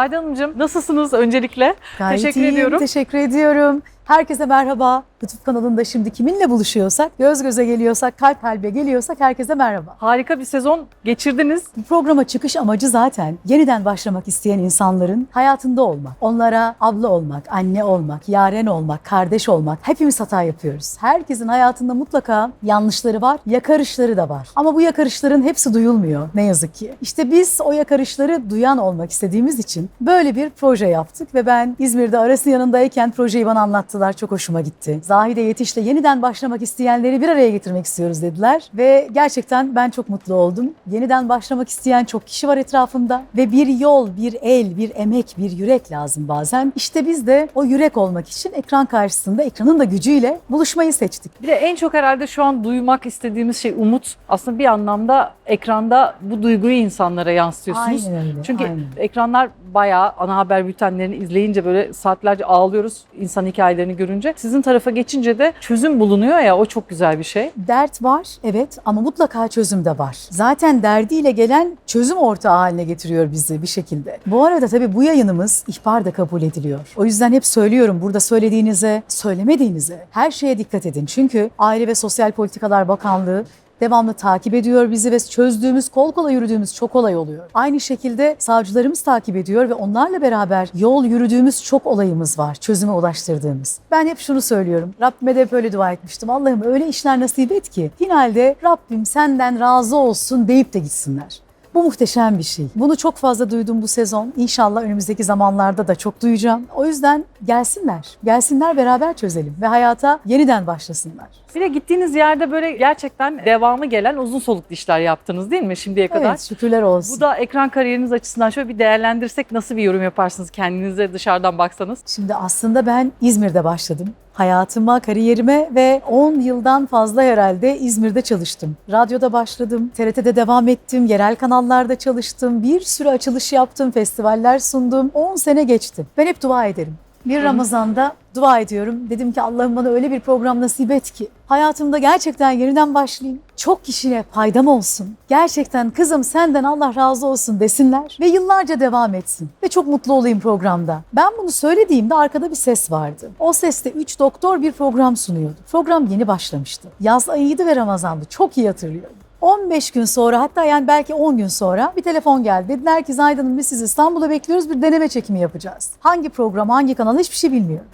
Hanımcığım nasılsınız öncelikle? Gayet Teşekkür iyiyim, ediyorum. Teşekkür ediyorum. Herkese merhaba. YouTube kanalında şimdi kiminle buluşuyorsak, göz göze geliyorsak, kalp kalbe geliyorsak herkese merhaba. Harika bir sezon geçirdiniz. Bu programa çıkış amacı zaten yeniden başlamak isteyen insanların hayatında olmak. Onlara abla olmak, anne olmak, yaren olmak, kardeş olmak. Hepimiz hata yapıyoruz. Herkesin hayatında mutlaka yanlışları var, yakarışları da var. Ama bu yakarışların hepsi duyulmuyor ne yazık ki. İşte biz o yakarışları duyan olmak istediğimiz için böyle bir proje yaptık ve ben İzmir'de arası yanındayken projeyi bana anlattılar. Çok hoşuma gitti. Zahide Yetiş'le yeniden başlamak isteyenleri bir araya getirmek istiyoruz dediler ve gerçekten ben çok mutlu oldum. Yeniden başlamak isteyen çok kişi var etrafımda ve bir yol, bir el, bir emek, bir yürek lazım bazen. İşte biz de o yürek olmak için ekran karşısında ekranın da gücüyle buluşmayı seçtik. Bir de en çok herhalde şu an duymak istediğimiz şey umut. Aslında bir anlamda ekranda bu duyguyu insanlara yansıtıyorsunuz. Aynen öyle. Çünkü aynen. ekranlar bayağı ana haber bültenlerini izleyince böyle saatlerce ağlıyoruz insan hikayelerini görünce. Sizin tarafa geçince de çözüm bulunuyor ya o çok güzel bir şey. Dert var evet ama mutlaka çözüm de var. Zaten derdiyle gelen çözüm ortağı haline getiriyor bizi bir şekilde. Bu arada tabii bu yayınımız ihbar da kabul ediliyor. O yüzden hep söylüyorum burada söylediğinize, söylemediğinize her şeye dikkat edin. Çünkü Aile ve Sosyal Politikalar Bakanlığı devamlı takip ediyor bizi ve çözdüğümüz, kol kola yürüdüğümüz çok olay oluyor. Aynı şekilde savcılarımız takip ediyor ve onlarla beraber yol yürüdüğümüz çok olayımız var, çözüme ulaştırdığımız. Ben hep şunu söylüyorum, Rabbime de hep öyle dua etmiştim. Allah'ım öyle işler nasip et ki finalde Rabbim senden razı olsun deyip de gitsinler. Bu muhteşem bir şey. Bunu çok fazla duydum bu sezon. İnşallah önümüzdeki zamanlarda da çok duyacağım. O yüzden gelsinler. Gelsinler beraber çözelim ve hayata yeniden başlasınlar. Bir de gittiğiniz yerde böyle gerçekten devamı gelen uzun soluklu işler yaptınız değil mi şimdiye kadar? Evet şükürler olsun. Bu da ekran kariyeriniz açısından şöyle bir değerlendirsek nasıl bir yorum yaparsınız kendinize dışarıdan baksanız? Şimdi aslında ben İzmir'de başladım. Hayatıma, kariyerime ve 10 yıldan fazla herhalde İzmir'de çalıştım. Radyoda başladım, TRT'de devam ettim, yerel kanallarda çalıştım, bir sürü açılış yaptım, festivaller sundum. 10 sene geçti. Ben hep dua ederim. Bir Ramazan'da dua ediyorum. Dedim ki Allah'ım bana öyle bir program nasip et ki hayatımda gerçekten yeniden başlayayım. Çok kişiye faydam olsun. Gerçekten kızım senden Allah razı olsun desinler ve yıllarca devam etsin. Ve çok mutlu olayım programda. Ben bunu söylediğimde arkada bir ses vardı. O seste 3 doktor bir program sunuyordu. Program yeni başlamıştı. Yaz ayıydı ve Ramazan'dı. Çok iyi hatırlıyorum. 15 gün sonra hatta yani belki 10 gün sonra bir telefon geldi. Dediler ki Zahide Hanım biz sizi İstanbul'a bekliyoruz bir deneme çekimi yapacağız. Hangi program, hangi kanal hiçbir şey bilmiyorum.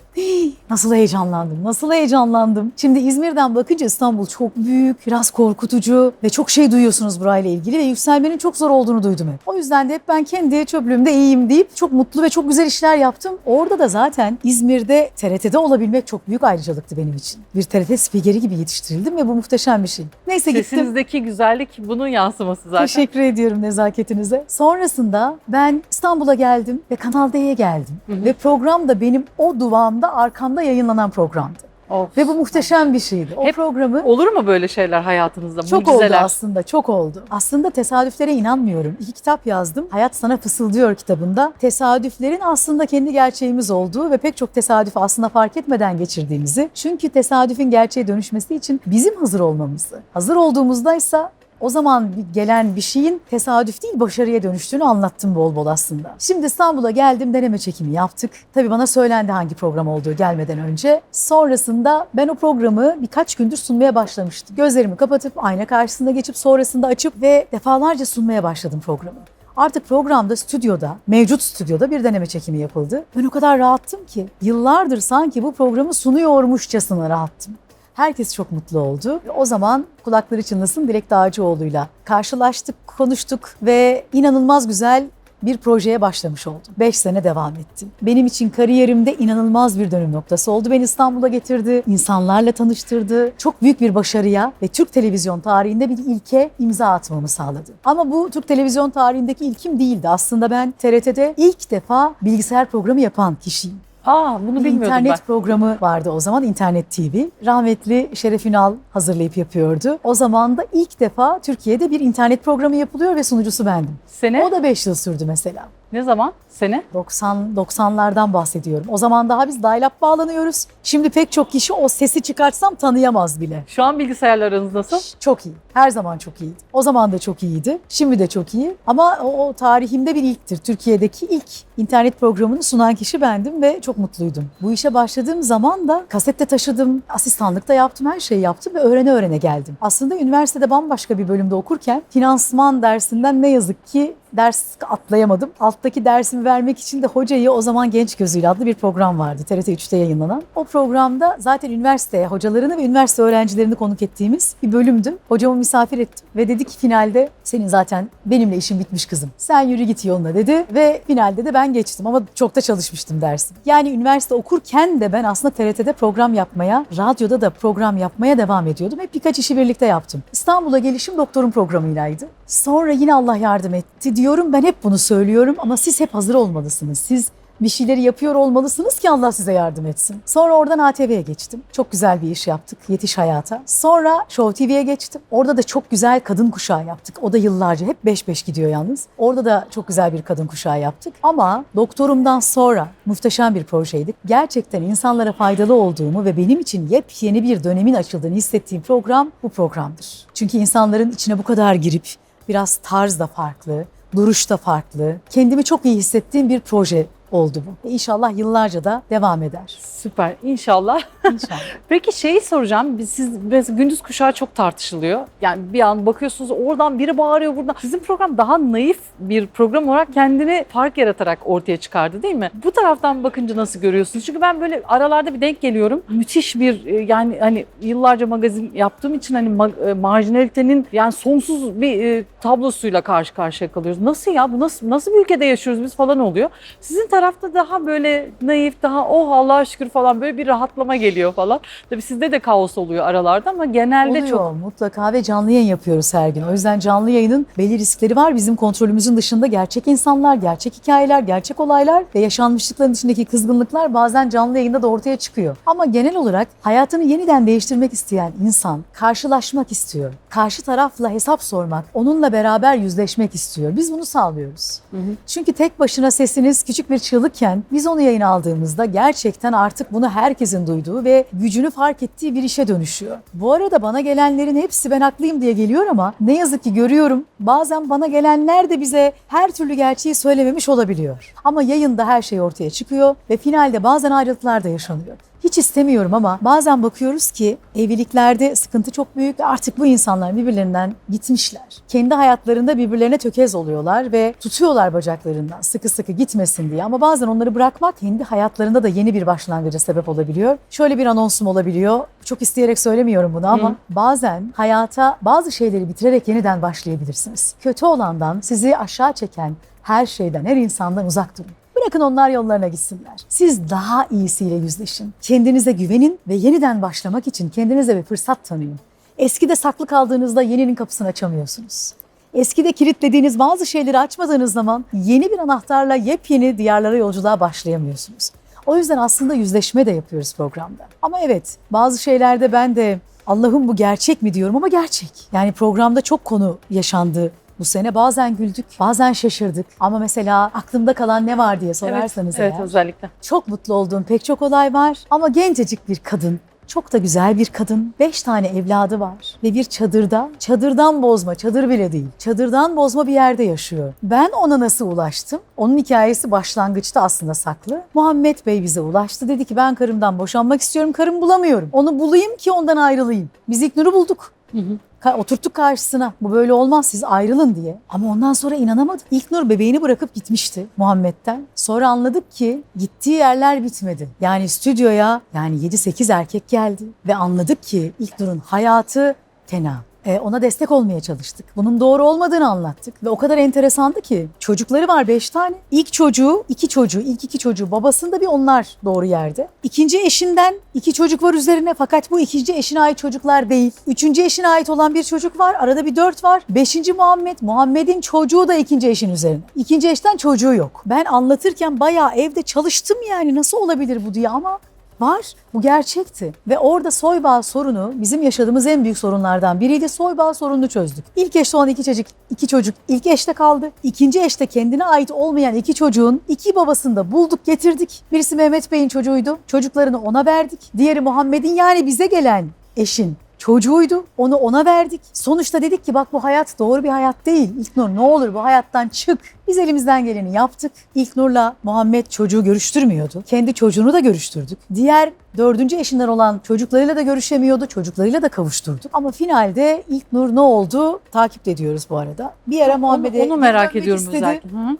Nasıl heyecanlandım, nasıl heyecanlandım. Şimdi İzmir'den bakınca İstanbul çok büyük, biraz korkutucu ve çok şey duyuyorsunuz burayla ilgili ve yükselmenin çok zor olduğunu duydum hep. O yüzden de hep ben kendi çöplüğümde iyiyim deyip çok mutlu ve çok güzel işler yaptım. Orada da zaten İzmir'de TRT'de olabilmek çok büyük ayrıcalıktı benim için. Bir TRT spikeri gibi yetiştirildim ve bu muhteşem bir şey. Neyse gittim. Sesinizdeki güzellik bunun yansıması zaten. Teşekkür ediyorum nezaketinize. Sonrasında ben İstanbul'a geldim ve Kanal D'ye geldim. Ve program da benim o duvağımda arkamda yayınlanan programdı. Of. Ve bu muhteşem bir şeydi. O Hep programı Olur mu böyle şeyler hayatınızda? çok oldu Mucizeler. aslında, çok oldu. Aslında tesadüflere inanmıyorum. İki kitap yazdım. Hayat Sana Fısıldıyor kitabında. Tesadüflerin aslında kendi gerçeğimiz olduğu ve pek çok tesadüf aslında fark etmeden geçirdiğimizi. Çünkü tesadüfün gerçeğe dönüşmesi için bizim hazır olmamızı. Hazır olduğumuzdaysa o zaman gelen bir şeyin tesadüf değil başarıya dönüştüğünü anlattım bol bol aslında. Şimdi İstanbul'a geldim deneme çekimi yaptık. Tabii bana söylendi hangi program olduğu gelmeden önce. Sonrasında ben o programı birkaç gündür sunmaya başlamıştım. Gözlerimi kapatıp ayna karşısında geçip sonrasında açıp ve defalarca sunmaya başladım programı. Artık programda stüdyoda, mevcut stüdyoda bir deneme çekimi yapıldı. Ben o kadar rahattım ki yıllardır sanki bu programı sunuyormuşçasına rahattım. Herkes çok mutlu oldu. O zaman kulakları çınlasın Dilek Dağcıoğlu'yla karşılaştık, konuştuk ve inanılmaz güzel bir projeye başlamış oldum. 5 sene devam etti. Benim için kariyerimde inanılmaz bir dönüm noktası oldu. Beni İstanbul'a getirdi, insanlarla tanıştırdı. Çok büyük bir başarıya ve Türk televizyon tarihinde bir ilke imza atmamı sağladı. Ama bu Türk televizyon tarihindeki ilkim değildi. Aslında ben TRT'de ilk defa bilgisayar programı yapan kişiyim. Aa bunu Bir bilmiyordum internet ben. programı vardı o zaman İnternet TV. Rahmetli Şeref Ünal hazırlayıp yapıyordu. O zaman da ilk defa Türkiye'de bir internet programı yapılıyor ve sunucusu bendim. Sene O da 5 yıl sürdü mesela. Ne zaman? Sene? 90 90'lardan bahsediyorum. O zaman daha biz dial-up bağlanıyoruz. Şimdi pek çok kişi o sesi çıkartsam tanıyamaz bile. Şu an bilgisayarlar aranız nasıl? Çok iyi. Her zaman çok iyiydi. O zaman da çok iyiydi. Şimdi de çok iyi. Ama o, o tarihimde bir ilktir. Türkiye'deki ilk internet programını sunan kişi bendim ve çok mutluydum. Bu işe başladığım zaman da kasette taşıdım, asistanlık da yaptım, her şeyi yaptım ve öğrene öğrene geldim. Aslında üniversitede bambaşka bir bölümde okurken finansman dersinden ne yazık ki ders atlayamadım. Alttaki dersimi vermek için de hocayı o zaman Genç Gözüyle adlı bir program vardı. TRT 3'te yayınlanan. O programda zaten üniversiteye hocalarını ve üniversite öğrencilerini konuk ettiğimiz bir bölümdü. Hocamı misafir ettim ve dedi ki finalde senin zaten benimle işin bitmiş kızım. Sen yürü git yoluna dedi ve finalde de ben geçtim ama çok da çalışmıştım dersim. Yani üniversite okurken de ben aslında TRT'de program yapmaya, radyoda da program yapmaya devam ediyordum. Hep birkaç işi birlikte yaptım. İstanbul'a gelişim doktorun programıylaydı. Sonra yine Allah yardım etti diyorum. Ben hep bunu söylüyorum ama siz hep hazır olmalısınız. Siz bir şeyleri yapıyor olmalısınız ki Allah size yardım etsin. Sonra oradan ATV'ye geçtim. Çok güzel bir iş yaptık. Yetiş Hayata. Sonra Show TV'ye geçtim. Orada da çok güzel kadın kuşağı yaptık. O da yıllarca hep 5-5 gidiyor yalnız. Orada da çok güzel bir kadın kuşağı yaptık. Ama doktorumdan sonra muhteşem bir projeydi. Gerçekten insanlara faydalı olduğumu ve benim için yepyeni bir dönemin açıldığını hissettiğim program bu programdır. Çünkü insanların içine bu kadar girip biraz tarz da farklı, duruş da farklı. Kendimi çok iyi hissettiğim bir proje oldu bu. İnşallah yıllarca da devam eder. Süper. İnşallah. İnşallah. Peki şeyi soracağım. Biz- Siz mesela gündüz kuşağı çok tartışılıyor. Yani bir an bakıyorsunuz oradan biri bağırıyor buradan. Sizin program daha naif bir program olarak kendini fark yaratarak ortaya çıkardı değil mi? Bu taraftan bakınca nasıl görüyorsunuz? Çünkü ben böyle aralarda bir denk geliyorum. Müthiş bir e, yani hani yıllarca magazin yaptığım için hani ma- e, marjinalitenin yani sonsuz bir e, tablosuyla karşı karşıya kalıyoruz. Nasıl ya? Bu nasıl nasıl bir ülkede yaşıyoruz biz falan oluyor. Sizin tarafta daha böyle naif, daha oh Allah'a şükür falan böyle bir rahatlama geliyor falan. Tabii sizde de kaos oluyor aralarda ama genelde Oluyor çok mutlaka ve canlı yayın yapıyoruz her gün. O yüzden canlı yayının belli riskleri var. Bizim kontrolümüzün dışında gerçek insanlar, gerçek hikayeler, gerçek olaylar ve yaşanmışlıkların içindeki kızgınlıklar bazen canlı yayında da ortaya çıkıyor. Ama genel olarak hayatını yeniden değiştirmek isteyen insan karşılaşmak istiyor. Karşı tarafla hesap sormak, onunla beraber yüzleşmek istiyor. Biz bunu sağlıyoruz. Çünkü tek başına sesiniz küçük bir çığlıkken biz onu yayına aldığımızda gerçekten artık bunu herkesin duyduğu ve gücünü fark ettiği bir işe dönüşüyor. Bu arada bana gelenlerin hepsi ben haklıyım diye geliyor ama ne yazık ki görüyorum bazen bana gelenler de bize her türlü gerçeği söylememiş olabiliyor. Ama yayında her şey ortaya çıkıyor ve finalde bazen ayrılıklar da yaşanıyor. Hiç istemiyorum ama bazen bakıyoruz ki evliliklerde sıkıntı çok büyük ve artık bu insanlar birbirlerinden gitmişler. Kendi hayatlarında birbirlerine tökez oluyorlar ve tutuyorlar bacaklarından sıkı sıkı gitmesin diye. Ama bazen onları bırakmak kendi hayatlarında da yeni bir başlangıca sebep olabiliyor. Şöyle bir anonsum olabiliyor. Çok isteyerek söylemiyorum bunu ama Hı. bazen hayata bazı şeyleri bitirerek yeniden başlayabilirsiniz. Kötü olandan, sizi aşağı çeken her şeyden, her insandan uzak durun. Bırakın onlar yollarına gitsinler. Siz daha iyisiyle yüzleşin. Kendinize güvenin ve yeniden başlamak için kendinize bir fırsat tanıyın. Eskide saklı kaldığınızda yeninin kapısını açamıyorsunuz. Eskide kilitlediğiniz bazı şeyleri açmadığınız zaman yeni bir anahtarla yepyeni diyarlara yolculuğa başlayamıyorsunuz. O yüzden aslında yüzleşme de yapıyoruz programda. Ama evet bazı şeylerde ben de Allah'ım bu gerçek mi diyorum ama gerçek. Yani programda çok konu yaşandı bu sene. Bazen güldük, bazen şaşırdık. Ama mesela aklımda kalan ne var diye sorarsanız evet, eğer. özellikle. Çok mutlu olduğum pek çok olay var ama gencecik bir kadın. Çok da güzel bir kadın. Beş tane evladı var ve bir çadırda, çadırdan bozma, çadır bile değil. Çadırdan bozma bir yerde yaşıyor. Ben ona nasıl ulaştım? Onun hikayesi başlangıçta aslında saklı. Muhammed Bey bize ulaştı. Dedi ki ben karımdan boşanmak istiyorum, karım bulamıyorum. Onu bulayım ki ondan ayrılayım. Biz İlknur'u bulduk. Hı hı. Oturttuk karşısına. Bu böyle olmaz siz ayrılın diye. Ama ondan sonra inanamadı. İlknur bebeğini bırakıp gitmişti Muhammed'den. Sonra anladık ki gittiği yerler bitmedi. Yani stüdyoya yani 7-8 erkek geldi. Ve anladık ki İlknur'un hayatı fena. E, ona destek olmaya çalıştık. Bunun doğru olmadığını anlattık. Ve o kadar enteresandı ki çocukları var 5 tane. İlk çocuğu, iki çocuğu, ilk iki çocuğu babasında bir onlar doğru yerde. İkinci eşinden iki çocuk var üzerine fakat bu ikinci eşine ait çocuklar değil. Üçüncü eşine ait olan bir çocuk var. Arada bir dört var. Beşinci Muhammed. Muhammed'in çocuğu da ikinci eşin üzerine. İkinci eşten çocuğu yok. Ben anlatırken bayağı evde çalıştım yani nasıl olabilir bu diye ama Var. Bu gerçekti. Ve orada soybağı sorunu bizim yaşadığımız en büyük sorunlardan biriydi. Soybağı sorununu çözdük. İlk eşte olan iki çocuk, iki çocuk ilk eşte kaldı. İkinci eşte kendine ait olmayan iki çocuğun iki babasını da bulduk getirdik. Birisi Mehmet Bey'in çocuğuydu. Çocuklarını ona verdik. Diğeri Muhammed'in yani bize gelen eşin çocuğuydu. Onu ona verdik. Sonuçta dedik ki bak bu hayat doğru bir hayat değil. İlknur ne olur bu hayattan çık. Biz elimizden geleni yaptık. İlknur'la Muhammed çocuğu görüştürmüyordu. Kendi çocuğunu da görüştürdük. Diğer dördüncü eşinden olan çocuklarıyla da görüşemiyordu. Çocuklarıyla da kavuşturduk. Ama finalde İlknur ne oldu? Takip ediyoruz bu arada. Bir ara Muhammed'e onu, onu merak ediyorum istedi. özellikle. Hı.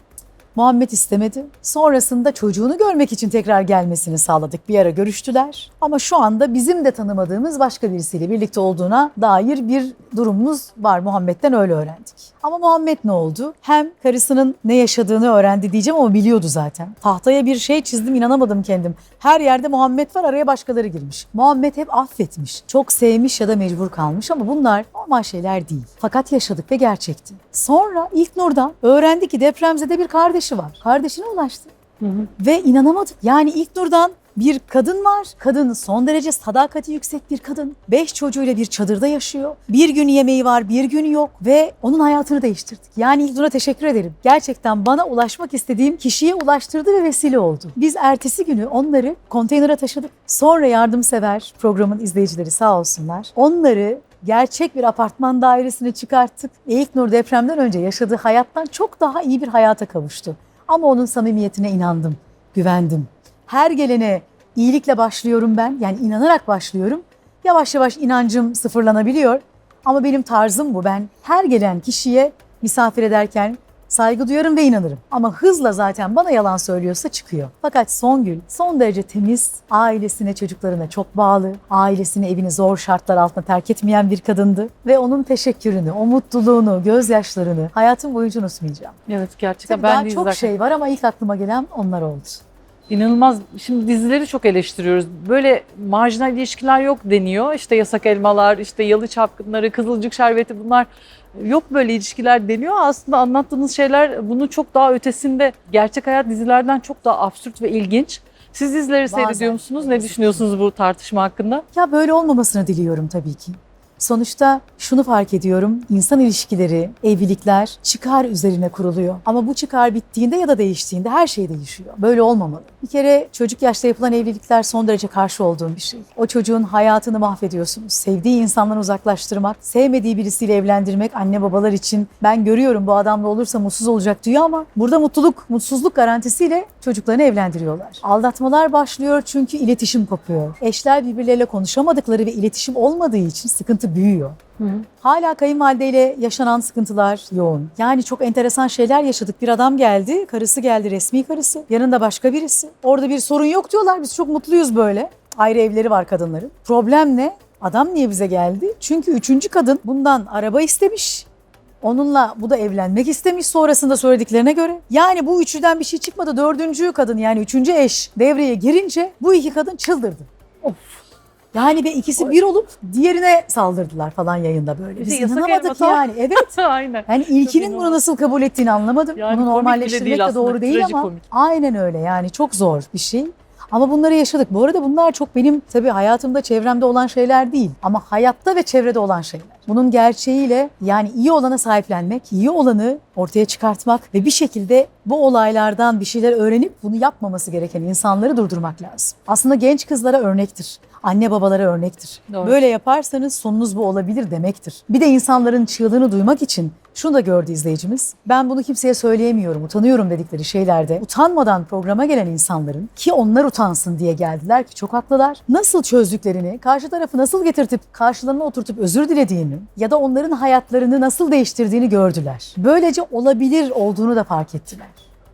Muhammed istemedi. Sonrasında çocuğunu görmek için tekrar gelmesini sağladık. Bir ara görüştüler. Ama şu anda bizim de tanımadığımız başka birisiyle birlikte olduğuna dair bir durumumuz var. Muhammed'den öyle öğrendik. Ama Muhammed ne oldu? Hem karısının ne yaşadığını öğrendi diyeceğim ama biliyordu zaten. Tahtaya bir şey çizdim inanamadım kendim. Her yerde Muhammed var araya başkaları girmiş. Muhammed hep affetmiş. Çok sevmiş ya da mecbur kalmış ama bunlar normal şeyler değil. Fakat yaşadık ve gerçekti. Sonra ilk Nur'dan öğrendi ki depremzede bir kardeşi var. Kardeşine ulaştı. Hı hı. Ve inanamadık. Yani ilk Nur'dan bir kadın var. Kadın son derece sadakati yüksek bir kadın. Beş çocuğuyla bir çadırda yaşıyor. Bir gün yemeği var, bir gün yok ve onun hayatını değiştirdik. Yani ilk Nur'a teşekkür ederim. Gerçekten bana ulaşmak istediğim kişiye ulaştırdı ve vesile oldu. Biz ertesi günü onları konteynere taşıdık. Sonra yardımsever programın izleyicileri sağ olsunlar. Onları gerçek bir apartman dairesine çıkarttık. İlk Nur depremden önce yaşadığı hayattan çok daha iyi bir hayata kavuştu. Ama onun samimiyetine inandım, güvendim. Her gelene iyilikle başlıyorum ben. Yani inanarak başlıyorum. Yavaş yavaş inancım sıfırlanabiliyor. Ama benim tarzım bu. Ben her gelen kişiye misafir ederken saygı duyarım ve inanırım. Ama hızla zaten bana yalan söylüyorsa çıkıyor. Fakat Songül son derece temiz, ailesine, çocuklarına çok bağlı, ailesini evini zor şartlar altında terk etmeyen bir kadındı. Ve onun teşekkürünü, o mutluluğunu, gözyaşlarını hayatım boyunca unutmayacağım. Evet gerçekten Tabii ben daha çok izlerken- şey var ama ilk aklıma gelen onlar oldu. İnanılmaz. Şimdi dizileri çok eleştiriyoruz. Böyle marjinal ilişkiler yok deniyor. İşte yasak elmalar, işte yalı çapkınları, kızılcık şerbeti bunlar yok böyle ilişkiler deniyor. Aslında anlattığınız şeyler bunun çok daha ötesinde. Gerçek hayat dizilerden çok daha absürt ve ilginç. Siz dizileri Bazen seyrediyor musunuz? Ne düşünüyorsunuz bu tartışma hakkında? Ya böyle olmamasını diliyorum tabii ki. Sonuçta şunu fark ediyorum. insan ilişkileri, evlilikler çıkar üzerine kuruluyor. Ama bu çıkar bittiğinde ya da değiştiğinde her şey değişiyor. Böyle olmamalı. Bir kere çocuk yaşta yapılan evlilikler son derece karşı olduğum bir şey. O çocuğun hayatını mahvediyorsunuz. Sevdiği insandan uzaklaştırmak, sevmediği birisiyle evlendirmek anne babalar için ben görüyorum bu adamla olursa mutsuz olacak diyor ama burada mutluluk, mutsuzluk garantisiyle çocuklarını evlendiriyorlar. Aldatmalar başlıyor çünkü iletişim kopuyor. Eşler birbirleriyle konuşamadıkları ve iletişim olmadığı için sıkıntı büyüyor. Hala kayınvalideyle yaşanan sıkıntılar yoğun. Yani çok enteresan şeyler yaşadık. Bir adam geldi, karısı geldi, resmi karısı. Yanında başka birisi. Orada bir sorun yok diyorlar. Biz çok mutluyuz böyle. Ayrı evleri var kadınların. Problem ne? Adam niye bize geldi? Çünkü üçüncü kadın bundan araba istemiş. Onunla bu da evlenmek istemiş sonrasında söylediklerine göre. Yani bu üçüden bir şey çıkmadı. Dördüncü kadın yani üçüncü eş devreye girince bu iki kadın çıldırdı. Of. Yani ve ikisi bir olup diğerine saldırdılar falan yayında böyle. Biz yasak inanamadık elma yani. Evet. Aynen. Yani ilkinin bunu nasıl kabul ettiğini anlamadım. Yani bunu normalleştirmek değil de aslında, doğru değil ama aynen öyle yani çok zor bir şey. Ama bunları yaşadık. Bu arada bunlar çok benim tabii hayatımda, çevremde olan şeyler değil. Ama hayatta ve çevrede olan şeyler. Bunun gerçeğiyle yani iyi olana sahiplenmek, iyi olanı ortaya çıkartmak ve bir şekilde bu olaylardan bir şeyler öğrenip bunu yapmaması gereken insanları durdurmak lazım. Aslında genç kızlara örnektir. Anne babalara örnektir. Doğru. Böyle yaparsanız sonunuz bu olabilir demektir. Bir de insanların çığlığını duymak için şunu da gördü izleyicimiz. Ben bunu kimseye söyleyemiyorum, utanıyorum dedikleri şeylerde utanmadan programa gelen insanların ki onlar utansın diye geldiler ki çok haklılar. Nasıl çözdüklerini, karşı tarafı nasıl getirtip karşılarına oturtup özür dilediğini ya da onların hayatlarını nasıl değiştirdiğini gördüler. Böylece olabilir olduğunu da fark ettiler.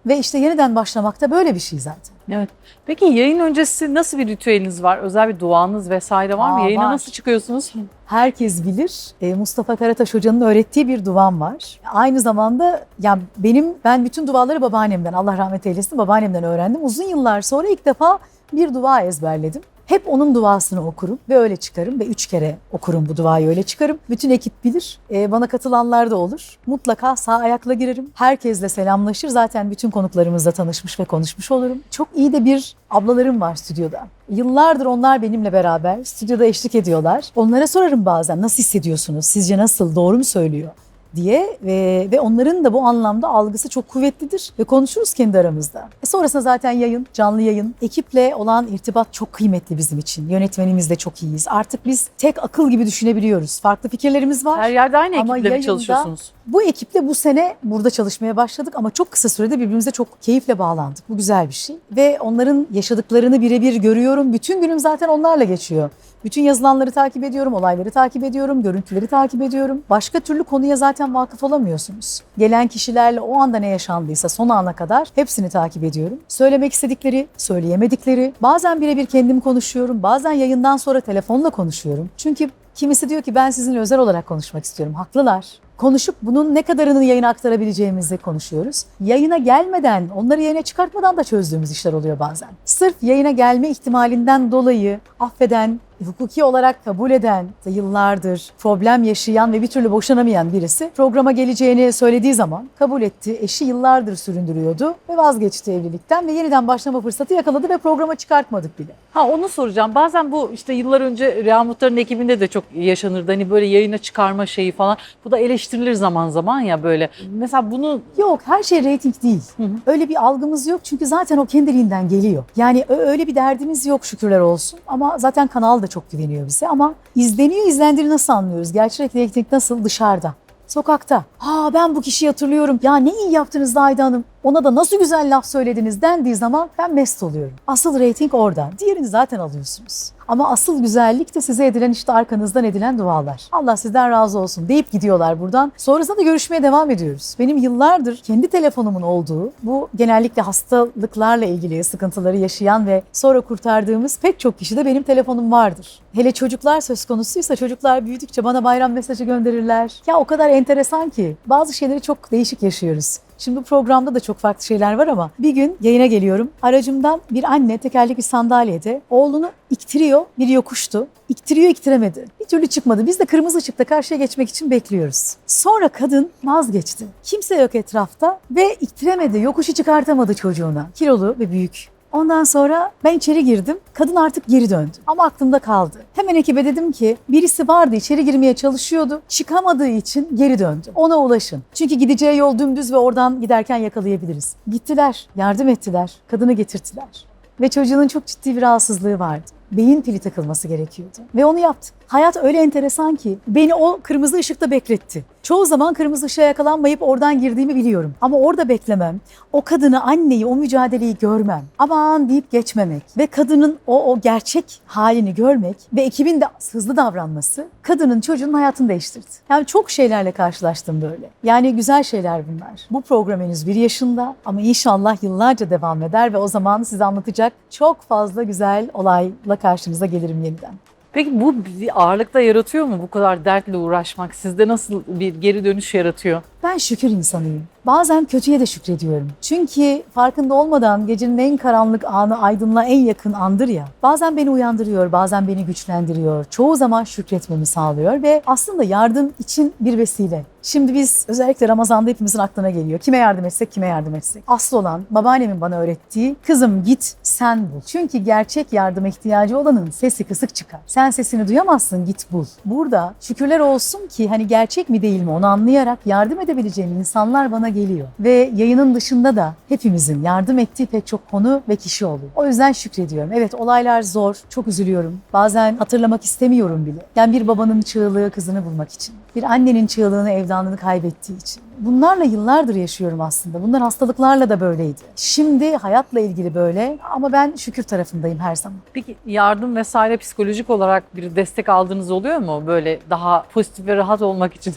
Ve işte yeniden başlamak da böyle bir şey zaten. Evet. Peki yayın öncesi nasıl bir ritüeliniz var? Özel bir duanız vesaire var mı? Aa, Yayına var. nasıl çıkıyorsunuz? herkes bilir. E, Mustafa Karataş Hoca'nın öğrettiği bir duam var. Aynı zamanda ya benim ben bütün duaları babaannemden Allah rahmet eylesin babaannemden öğrendim. Uzun yıllar sonra ilk defa bir dua ezberledim. Hep onun duasını okurum ve öyle çıkarım ve üç kere okurum bu duayı öyle çıkarım. Bütün ekip bilir. Ee, bana katılanlar da olur. Mutlaka sağ ayakla girerim. Herkesle selamlaşır. Zaten bütün konuklarımızla tanışmış ve konuşmuş olurum. Çok iyi de bir ablalarım var stüdyoda. Yıllardır onlar benimle beraber stüdyoda eşlik ediyorlar. Onlara sorarım bazen nasıl hissediyorsunuz? Sizce nasıl? Doğru mu söylüyor? Diye ve, ve onların da bu anlamda algısı çok kuvvetlidir ve konuşuruz kendi aramızda. E sonrasında zaten yayın, canlı yayın. Ekiple olan irtibat çok kıymetli bizim için. Yönetmenimizle çok iyiyiz. Artık biz tek akıl gibi düşünebiliyoruz. Farklı fikirlerimiz var. Her yerde aynı Ama ekiple mi çalışıyorsunuz? Bu ekiple bu sene burada çalışmaya başladık ama çok kısa sürede birbirimize çok keyifle bağlandık. Bu güzel bir şey. Ve onların yaşadıklarını birebir görüyorum. Bütün günüm zaten onlarla geçiyor. Bütün yazılanları takip ediyorum, olayları takip ediyorum, görüntüleri takip ediyorum. Başka türlü konuya zaten vakıf olamıyorsunuz. Gelen kişilerle o anda ne yaşandıysa son ana kadar hepsini takip ediyorum. Söylemek istedikleri, söyleyemedikleri. Bazen birebir kendim konuşuyorum, bazen yayından sonra telefonla konuşuyorum. Çünkü kimisi diyor ki ben sizinle özel olarak konuşmak istiyorum. Haklılar konuşup bunun ne kadarını yayına aktarabileceğimizi konuşuyoruz. Yayına gelmeden, onları yayına çıkartmadan da çözdüğümüz işler oluyor bazen. Sırf yayına gelme ihtimalinden dolayı affeden, hukuki olarak kabul eden, yıllardır problem yaşayan ve bir türlü boşanamayan birisi programa geleceğini söylediği zaman kabul etti. Eşi yıllardır süründürüyordu ve vazgeçti evlilikten ve yeniden başlama fırsatı yakaladı ve programa çıkartmadık bile. Ha onu soracağım. Bazen bu işte yıllar önce Reha Muhtar'ın ekibinde de çok yaşanırdı. Hani böyle yayına çıkarma şeyi falan. Bu da eleştirilir zaman zaman ya böyle. Mesela bunu Yok her şey reyting değil. Hı hı. Öyle bir algımız yok çünkü zaten o kendiliğinden geliyor. Yani öyle bir derdimiz yok şükürler olsun. Ama zaten kanal da çok güveniyor bize. Ama izleniyor izlendiğini nasıl anlıyoruz? Gerçek reyting nasıl? Dışarıda. Sokakta. Ha ben bu kişiyi hatırlıyorum. Ya ne iyi yaptınız da Ayda Hanım. Ona da nasıl güzel laf söylediniz dendiği zaman ben mest oluyorum. Asıl reyting orada. Diğerini zaten alıyorsunuz. Ama asıl güzellik de size edilen işte arkanızdan edilen dualar. Allah sizden razı olsun deyip gidiyorlar buradan. Sonrasında da görüşmeye devam ediyoruz. Benim yıllardır kendi telefonumun olduğu bu genellikle hastalıklarla ilgili sıkıntıları yaşayan ve sonra kurtardığımız pek çok kişide benim telefonum vardır. Hele çocuklar söz konusuysa çocuklar büyüdükçe bana bayram mesajı gönderirler. Ya o kadar enteresan ki bazı şeyleri çok değişik yaşıyoruz. Şimdi bu programda da çok farklı şeyler var ama bir gün yayına geliyorum. Aracımdan bir anne tekerlekli sandalyede oğlunu iktiriyor. Bir yokuştu. İktiriyor iktiremedi. Bir türlü çıkmadı. Biz de kırmızı ışıkta karşıya geçmek için bekliyoruz. Sonra kadın vazgeçti. Kimse yok etrafta ve iktiremedi. Yokuşu çıkartamadı çocuğuna. Kilolu ve büyük. Ondan sonra ben içeri girdim. Kadın artık geri döndü. Ama aklımda kaldı. Hemen ekibe dedim ki birisi vardı içeri girmeye çalışıyordu. Çıkamadığı için geri döndü. Ona ulaşın. Çünkü gideceği yol dümdüz ve oradan giderken yakalayabiliriz. Gittiler, yardım ettiler, kadını getirttiler. Ve çocuğunun çok ciddi bir rahatsızlığı vardı. Beyin pili takılması gerekiyordu. Ve onu yaptık. Hayat öyle enteresan ki beni o kırmızı ışıkta bekletti. Çoğu zaman kırmızı ışığa yakalanmayıp oradan girdiğimi biliyorum. Ama orada beklemem, o kadını, anneyi, o mücadeleyi görmem. Aman deyip geçmemek ve kadının o, o gerçek halini görmek ve ekibin de hızlı davranması kadının çocuğun hayatını değiştirdi. Yani çok şeylerle karşılaştım böyle. Yani güzel şeyler bunlar. Bu program henüz bir yaşında ama inşallah yıllarca devam eder ve o zaman size anlatacak çok fazla güzel olayla karşınıza gelirim yeniden. Peki bu bir ağırlıkta yaratıyor mu bu kadar dertle uğraşmak? Sizde nasıl bir geri dönüş yaratıyor? Ben şükür insanıyım. Bazen kötüye de şükrediyorum. Çünkü farkında olmadan gecenin en karanlık anı aydınlığa en yakın andır ya. Bazen beni uyandırıyor, bazen beni güçlendiriyor. Çoğu zaman şükretmemi sağlıyor ve aslında yardım için bir vesile. Şimdi biz özellikle Ramazan'da hepimizin aklına geliyor. Kime yardım etsek, kime yardım etsek. Asıl olan babaannemin bana öğrettiği kızım git sen bul. Çünkü gerçek yardıma ihtiyacı olanın sesi kısık çıkar. Sen sesini duyamazsın git bul. Burada şükürler olsun ki hani gerçek mi değil mi onu anlayarak yardım edebileceğim insanlar bana geliyor. Ve yayının dışında da hepimizin yardım ettiği pek çok konu ve kişi oluyor. O yüzden şükrediyorum. Evet olaylar zor, çok üzülüyorum. Bazen hatırlamak istemiyorum bile. Yani bir babanın çığlığı kızını bulmak için. Bir annenin çığlığını, evladını kaybettiği için. Bunlarla yıllardır yaşıyorum aslında. Bunlar hastalıklarla da böyleydi. Şimdi hayatla ilgili böyle ama ben şükür tarafındayım her zaman. Peki yardım vesaire psikolojik olarak bir destek aldığınız oluyor mu? Böyle daha pozitif ve rahat olmak için.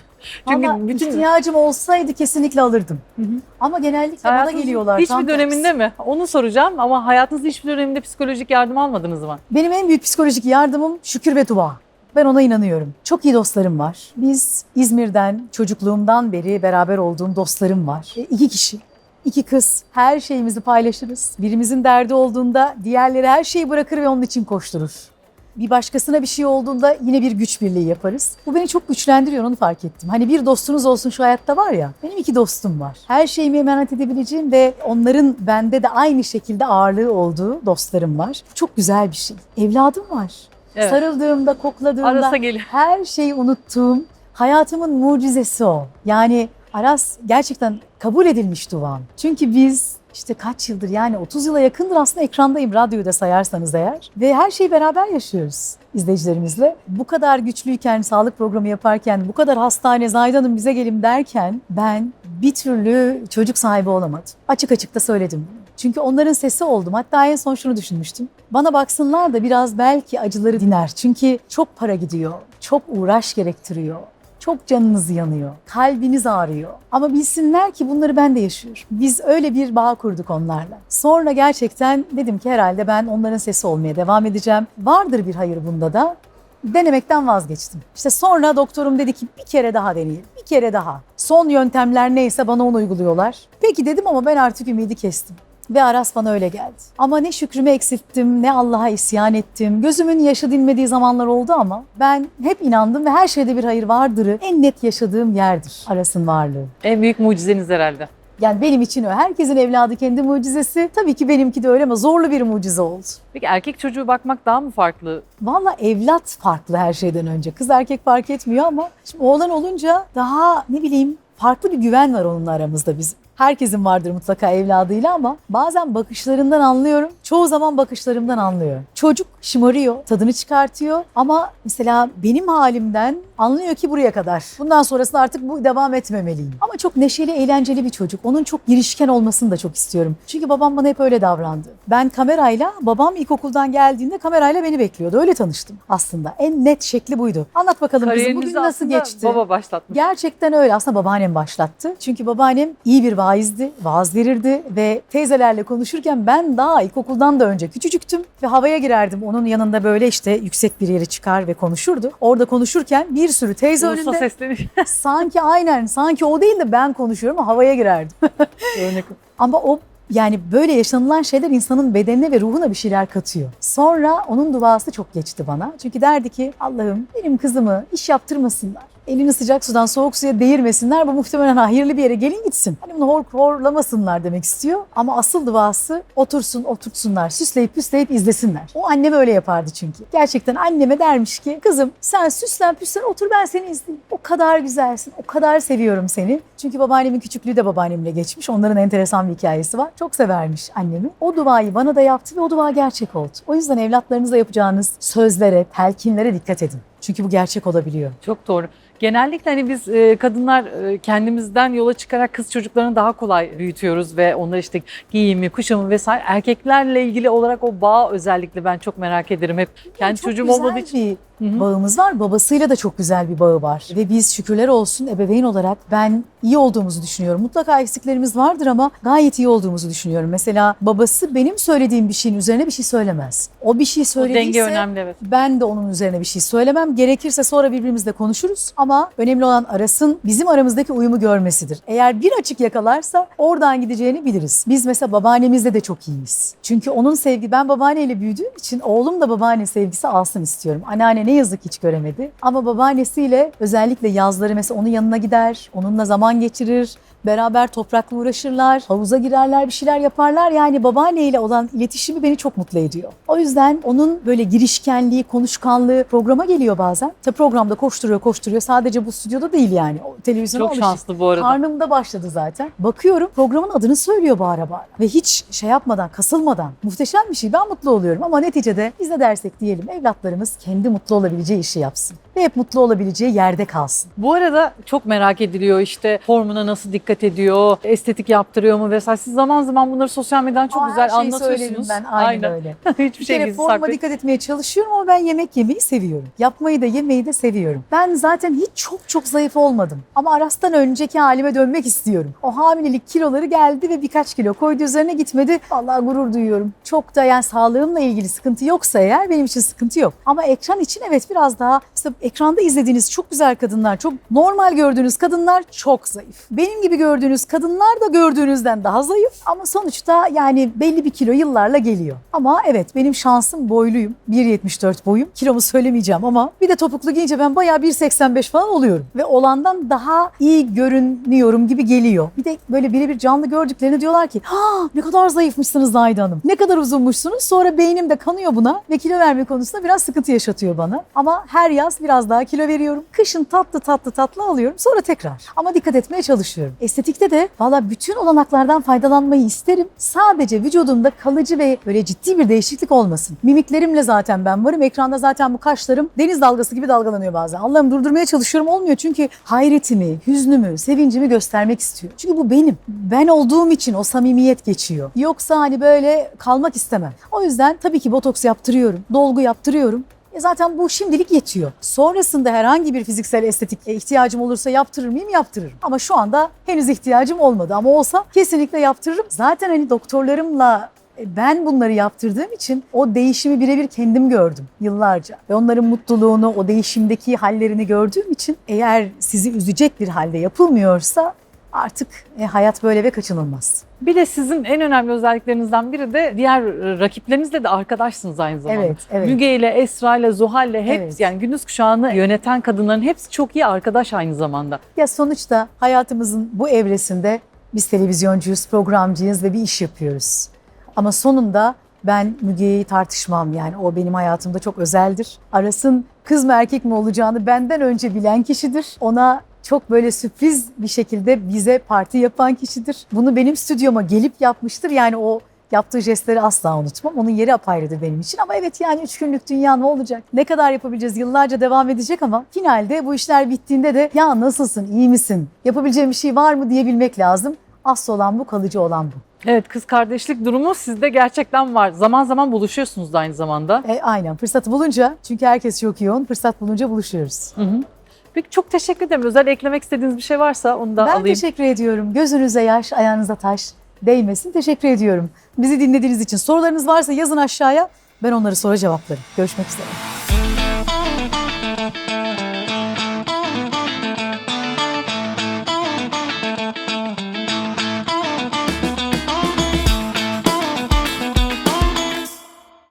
Çünkü Ama bütün ihtiyacım olsaydı kesinlikle alırdım. Hı hı. Ama genellikle bana hayatınızın geliyorlar. hiçbir tam döneminde tersi. mi? Onu soracağım ama hayatınızın hiçbir döneminde psikolojik yardım almadınız mı? Benim en büyük psikolojik yardımım şükür ve dua. Ben ona inanıyorum. Çok iyi dostlarım var. Biz İzmir'den çocukluğumdan beri beraber olduğum dostlarım var. E, iki kişi. İki kız her şeyimizi paylaşırız. Birimizin derdi olduğunda diğerleri her şeyi bırakır ve onun için koşturur. Bir başkasına bir şey olduğunda yine bir güç birliği yaparız. Bu beni çok güçlendiriyor onu fark ettim. Hani bir dostunuz olsun şu hayatta var ya. Benim iki dostum var. Her şeyimi emanet edebileceğim ve onların bende de aynı şekilde ağırlığı olduğu dostlarım var. Çok güzel bir şey. Evladım var. Evet. Sarıldığımda, kokladığımda Arasa geliyor. her şeyi unuttuğum hayatımın mucizesi o. Yani Aras gerçekten kabul edilmiş duam. Çünkü biz işte kaç yıldır yani 30 yıla yakındır aslında ekrandayım radyoyu da sayarsanız eğer. Ve her şeyi beraber yaşıyoruz izleyicilerimizle. Bu kadar güçlüyken, sağlık programı yaparken, bu kadar hastane Zaydan'ım bize gelin derken ben bir türlü çocuk sahibi olamadım. Açık açık da söyledim. Çünkü onların sesi oldum. Hatta en son şunu düşünmüştüm. Bana baksınlar da biraz belki acıları diner. Çünkü çok para gidiyor, çok uğraş gerektiriyor. Çok canınız yanıyor, kalbiniz ağrıyor. Ama bilsinler ki bunları ben de yaşıyorum. Biz öyle bir bağ kurduk onlarla. Sonra gerçekten dedim ki herhalde ben onların sesi olmaya devam edeceğim. Vardır bir hayır bunda da. Denemekten vazgeçtim. İşte sonra doktorum dedi ki bir kere daha deneyelim. Bir kere daha. Son yöntemler neyse bana onu uyguluyorlar. Peki dedim ama ben artık ümidi kestim. Ve Aras bana öyle geldi. Ama ne şükrümü eksilttim, ne Allah'a isyan ettim. Gözümün yaşı dinmediği zamanlar oldu ama ben hep inandım ve her şeyde bir hayır vardırı en net yaşadığım yerdir Aras'ın varlığı. En büyük mucizeniz herhalde. Yani benim için o. Herkesin evladı kendi mucizesi. Tabii ki benimki de öyle ama zorlu bir mucize oldu. Peki erkek çocuğu bakmak daha mı farklı? Valla evlat farklı her şeyden önce. Kız erkek fark etmiyor ama şimdi oğlan olunca daha ne bileyim farklı bir güven var onunla aramızda bizim. Herkesin vardır mutlaka evladıyla ama bazen bakışlarından anlıyorum. Çoğu zaman bakışlarımdan anlıyor. Çocuk şımarıyor, tadını çıkartıyor ama mesela benim halimden anlıyor ki buraya kadar. Bundan sonrasında artık bu devam etmemeliyim. Ama çok neşeli, eğlenceli bir çocuk. Onun çok girişken olmasını da çok istiyorum. Çünkü babam bana hep öyle davrandı. Ben kamerayla, babam ilkokuldan geldiğinde kamerayla beni bekliyordu. Öyle tanıştım aslında. En net şekli buydu. Anlat bakalım kızım bugün nasıl geçti? Baba başlatmış. Gerçekten öyle. Aslında babaannem başlattı. Çünkü babaannem iyi bir vaizdi, vaaz verirdi ve teyzelerle konuşurken ben daha ilkokuldan da önce küçücüktüm ve havaya girerdim. Onun yanında böyle işte yüksek bir yere çıkar ve konuşurdu. Orada konuşurken bir sürü teyze Ulus'a önünde sesleniş. sanki aynen sanki o değil de ben konuşuyorum ama havaya girerdim. Örnek. Ama o yani böyle yaşanılan şeyler insanın bedenine ve ruhuna bir şeyler katıyor. Sonra onun duası çok geçti bana. Çünkü derdi ki Allah'ım benim kızımı iş yaptırmasınlar. Elini sıcak sudan soğuk suya değirmesinler. Bu muhtemelen hayırlı bir yere gelin gitsin. Hani bunu hor, horlamasınlar demek istiyor. Ama asıl duası otursun oturtsunlar. Süsleyip püsleyip izlesinler. O annem öyle yapardı çünkü. Gerçekten anneme dermiş ki kızım sen süslen püslen otur ben seni izleyeyim. O kadar güzelsin. O kadar seviyorum seni. Çünkü babaannemin küçüklüğü de babaannemle geçmiş. Onların enteresan bir hikayesi var. Çok severmiş annemi. O duayı bana da yaptı ve o dua gerçek oldu. O yüzden evlatlarınıza yapacağınız sözlere, telkinlere dikkat edin. Çünkü bu gerçek olabiliyor. Çok doğru. Genellikle hani biz e, kadınlar e, kendimizden yola çıkarak kız çocuklarını daha kolay büyütüyoruz ve onlar işte giyimi, kuşamı vesaire erkeklerle ilgili olarak o bağ özellikle ben çok merak ederim hep. Kendi Çok çocuğum güzel olmadığı için. bir Hı hı. bağımız var. Babasıyla da çok güzel bir bağı var. Ve biz şükürler olsun ebeveyn olarak ben iyi olduğumuzu düşünüyorum. Mutlaka eksiklerimiz vardır ama gayet iyi olduğumuzu düşünüyorum. Mesela babası benim söylediğim bir şeyin üzerine bir şey söylemez. O bir şey O denge söylediyse önemli evet. ben de onun üzerine bir şey söylemem. Gerekirse sonra birbirimizle konuşuruz ama önemli olan Aras'ın bizim aramızdaki uyumu görmesidir. Eğer bir açık yakalarsa oradan gideceğini biliriz. Biz mesela babaannemizle de çok iyiyiz. Çünkü onun sevgi, ben babaanneyle büyüdüğüm için oğlum da babaanne sevgisi alsın istiyorum. Anneanne ne yazık hiç göremedi. Ama babaannesiyle özellikle yazları mesela onun yanına gider, onunla zaman geçirir. Beraber toprakla uğraşırlar, havuza girerler, bir şeyler yaparlar. Yani babaanneyle olan iletişimi beni çok mutlu ediyor. O yüzden onun böyle girişkenliği, konuşkanlığı programa geliyor bazen. Tabii programda koşturuyor, koşturuyor. Sadece bu stüdyoda değil yani. O televizyona Çok alışık. şanslı bu arada. Karnımda başladı zaten. Bakıyorum programın adını söylüyor bağıra bağıra. Ve hiç şey yapmadan, kasılmadan. Muhteşem bir şey. Ben mutlu oluyorum. Ama neticede biz ne dersek diyelim evlatlarımız kendi mutlu olabileceği işi yapsın. Ve hep mutlu olabileceği yerde kalsın. Bu arada çok merak ediliyor işte formuna nasıl dikkat ediyor, estetik yaptırıyor mu vesaire. Siz zaman zaman bunları sosyal medyadan çok Aa, güzel her şeyi anlatıyorsunuz. ben. Aynen, öyle. Hiçbir Bir şey kere formuma saklı. dikkat etmeye çalışıyorum ama ben yemek yemeyi seviyorum. Yapmayı da yemeyi de seviyorum. Ben zaten hiç çok çok zayıf olmadım. Ama Aras'tan önceki halime dönmek istiyorum. O hamilelik kiloları geldi ve birkaç kilo koydu üzerine gitmedi. Vallahi gurur duyuyorum. Çok da yani sağlığımla ilgili sıkıntı yoksa eğer benim için sıkıntı yok. Ama ekran için evet biraz daha işte ekranda izlediğiniz çok güzel kadınlar, çok normal gördüğünüz kadınlar çok zayıf. Benim gibi gördüğünüz kadınlar da gördüğünüzden daha zayıf ama sonuçta yani belli bir kilo yıllarla geliyor. Ama evet benim şansım boyluyum. 1.74 boyum. Kilomu söylemeyeceğim ama bir de topuklu giyince ben bayağı 1.85 falan oluyorum. Ve olandan daha iyi görünüyorum gibi geliyor. Bir de böyle birebir canlı gördüklerine diyorlar ki ha ne kadar zayıfmışsınız Zahide Hanım. Ne kadar uzunmuşsunuz. Sonra beynim de kanıyor buna ve kilo verme konusunda biraz sıkıntı yaşatıyor bana. Ama her yaz biraz daha kilo veriyorum. Kışın tatlı tatlı tatlı alıyorum. Sonra tekrar. Ama dikkat etmeye çalışıyorum. Estetikte de valla bütün olanaklardan faydalanmayı isterim. Sadece vücudumda kalıcı ve böyle ciddi bir değişiklik olmasın. Mimiklerimle zaten ben varım. Ekranda zaten bu kaşlarım deniz dalgası gibi dalgalanıyor bazen. Allah'ım durdurmaya çalışıyorum olmuyor. Çünkü hayretimi, hüznümü, sevincimi göstermek istiyor. Çünkü bu benim. Ben olduğum için o samimiyet geçiyor. Yoksa hani böyle kalmak istemem. O yüzden tabii ki botoks yaptırıyorum. Dolgu yaptırıyorum. E zaten bu şimdilik yetiyor. Sonrasında herhangi bir fiziksel estetik ihtiyacım olursa yaptırır mıyım? Yaptırırım. Ama şu anda henüz ihtiyacım olmadı. Ama olsa kesinlikle yaptırırım. Zaten hani doktorlarımla e, ben bunları yaptırdığım için o değişimi birebir kendim gördüm yıllarca. Ve onların mutluluğunu, o değişimdeki hallerini gördüğüm için eğer sizi üzecek bir halde yapılmıyorsa artık e, hayat böyle ve kaçınılmaz. Bir de sizin en önemli özelliklerinizden biri de diğer e, rakiplerinizle de arkadaşsınız aynı zamanda. Evet, evet. Müge ile, Esra ile, Zuhal ile hep Evet. yani gündüz kuşağını yöneten kadınların hepsi çok iyi arkadaş aynı zamanda. Ya sonuçta hayatımızın bu evresinde biz televizyoncuyuz, programcıyız ve bir iş yapıyoruz. Ama sonunda ben Müge'yi tartışmam yani o benim hayatımda çok özeldir. Aras'ın kız mı erkek mi olacağını benden önce bilen kişidir. Ona çok böyle sürpriz bir şekilde bize parti yapan kişidir. Bunu benim stüdyoma gelip yapmıştır. Yani o yaptığı jestleri asla unutmam. Onun yeri apayrıdır benim için. Ama evet yani üç günlük dünya ne olacak? Ne kadar yapabileceğiz? Yıllarca devam edecek ama finalde bu işler bittiğinde de ya nasılsın, iyi misin, yapabileceğim bir şey var mı diyebilmek lazım. Asıl olan bu, kalıcı olan bu. Evet kız kardeşlik durumu sizde gerçekten var. Zaman zaman buluşuyorsunuz da aynı zamanda. E, aynen fırsatı bulunca çünkü herkes çok yoğun fırsat bulunca buluşuyoruz. Hı hı. Peki çok teşekkür ederim. Özel eklemek istediğiniz bir şey varsa onu da ben alayım. teşekkür ediyorum. Gözünüze yaş, ayağınıza taş değmesin. Teşekkür ediyorum. Bizi dinlediğiniz için sorularınız varsa yazın aşağıya. Ben onları sonra cevaplarım. Görüşmek üzere.